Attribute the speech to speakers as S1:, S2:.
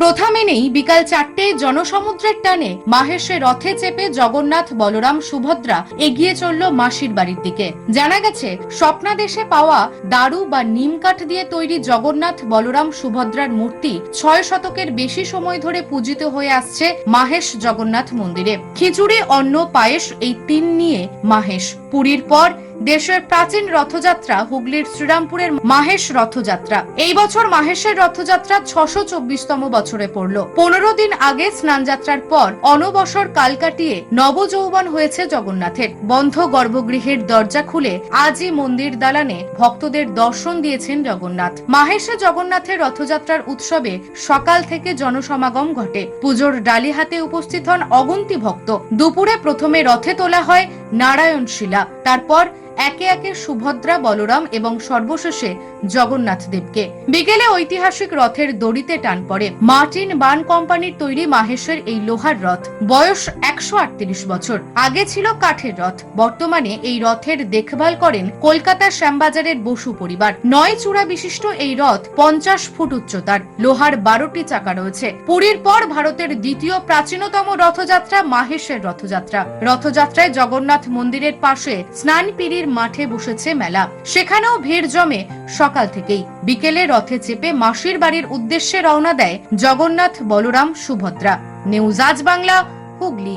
S1: প্রথা মেনেই বিকাল চারটেয় জনসমুদ্রের টানে মাহেশে রথে চেপে জগন্নাথ, বলরাম, সুভদ্রা এগিয়ে চলল মাসির বাড়ির দিকে। জানা গেছে স্বপ্নাদেশে পাওয়া দারু বা নিম কাঠ দিয়ে তৈরি জগন্নাথ, বলরাম, সুভদ্রার মূর্তি ছয় শতকের বেশি সময় ধরে পূজিত হয়ে আসছে মাহেশ জগন্নাথ মন্দিরে। খিচুড়ি, অন্ন, পায়েস এই তিন নিয়ে মাহেশ। পুরীর পর দেশের প্রাচীন রথযাত্রা হুগলির শ্রীরামপুরের মাহেশ রথযাত্রা। এই বছর মাহেশের রথযাত্রা ছশো চব্বিশতম বছরে পড়ল। পনেরো দিন আগে স্নানযাত্রার পর অনবসর কাল কাটিয়ে নবযৌবন হয়েছে জগন্নাথের। বন্ধ গর্ভগৃহের দরজা খুলে আজই মন্দির দালানে ভক্তদের দর্শন দিয়েছেন জগন্নাথ। মাহেশে জগন্নাথের রথযাত্রার উৎসবে সকাল থেকে জনসমাগম ঘটে। পুজোর ডালি হাতে উপস্থিত হন অগন্তি ভক্ত। দুপুরে প্রথমে রথে তোলা হয় নারায়ণ শিলা তারপর একে একে সুভদ্রা, বলরাম এবং সর্বশেষে জগন্নাথ দেবকে। বিকেলে ঐতিহাসিক রথের দড়িতে টান পড়ে। মার্টিন বান কোম্পানির তৈরি মাহেশের এই লোহার রথ বয়স একশো আটত্রিশ বছর। আগে ছিল কাঠের রথ। বর্তমানে এই রথের দেখভাল করেন কলকাতার শ্যামবাজারের বসু পরিবার। নয় চূড়া বিশিষ্ট এই রথ পঞ্চাশ ফুট উচ্চতার। লোহার বারোটি চাকা রয়েছে। পুরীর পর ভারতের দ্বিতীয় প্রাচীনতম রথযাত্রা মাহেশের রথযাত্রা। রথযাত্রায় জগন্নাথ মন্দিরের পাশে স্নানপিড়ির মাঠে বসেছে মেলা। সেখানেও ভিড় জমে সকাল থেকেই। বিকেলে রথে চেপে মাসির বাড়ির উদ্দেশ্যে রওনা দেয় জগন্নাথ বলরাম সুভদ্রা। নিউজ আজ বাংলা, হুগলি।